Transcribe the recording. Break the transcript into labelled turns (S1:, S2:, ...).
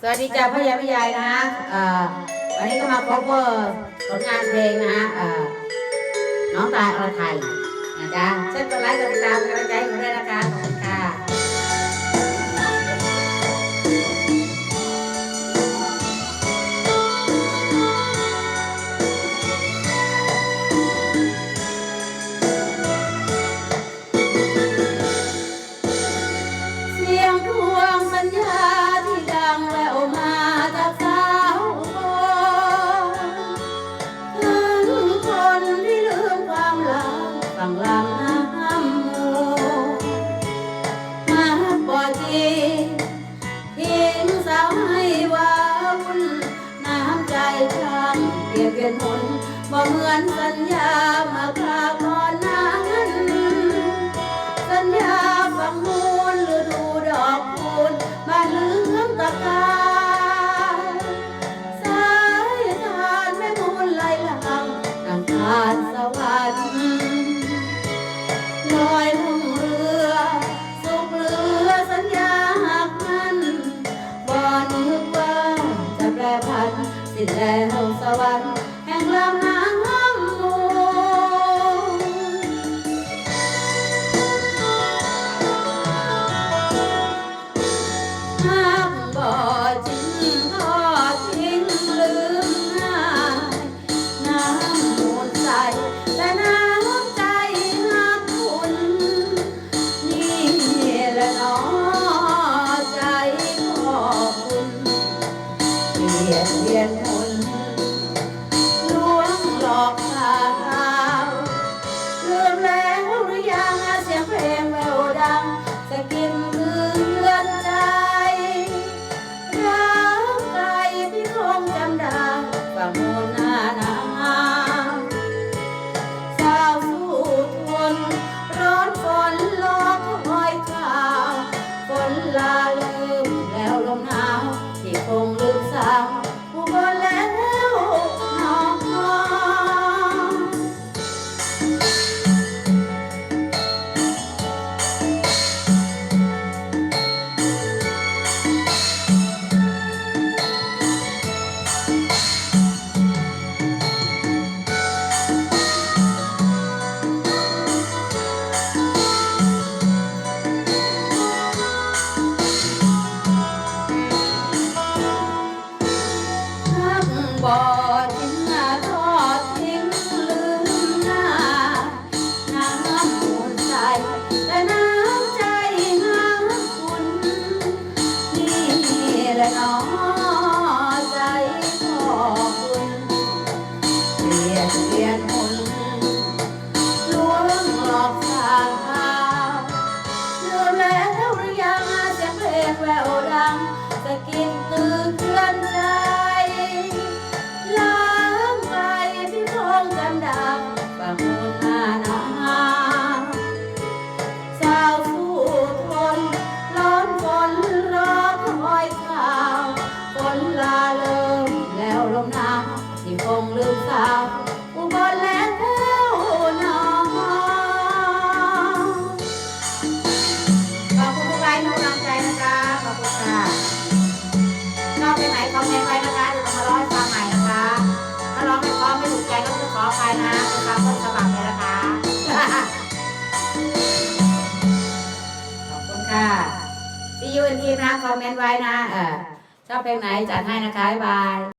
S1: สวัสดีจ้าพ่อใหญ่พ่ใหญ่นะฮะเอ่อวันนี้ก็มาพบว่าผลงานเพลงนะฮะเอ่อน้องตายอรไทยนะจ๊ะเช่นกดไลค์กดติดตามกันกำลังใจให้ผมด้วยนะคะ ลังฝั่งลำน้ำมูมาปอจีทิ้งสาวให้วาวุ่นน้ำใจช่างเปลี่ยนเปลี่ยนหนบ่เหมือนสัญญามาครา นสิ้นแล้วสวรรค์ เป บ่ทิ้งน้าทอดทิ้งลืมหน้าน้ำมูลใจแต่น้ ที่คงลืมสาวอุบลแล้วน้องขอบคุณทุกไลค์ทุกกำลังใจนะคะขอบคุณค่ะชอบเพลงไหนคอมเมนต์ไว้นะคะเดี๋ยวเรามาร้องฟังใหม่นะคะ ถ้าร้องไม่พราะไม่ถูกใจก็คือขออภัยนะเป็นตามต้นฉบับเลยนะคะขอบคุณค่ะ See you in ทีนะคอมเมนต์ไว้นะเออชอบเพลงไหนจัดให้นะคะบ๊ายบาย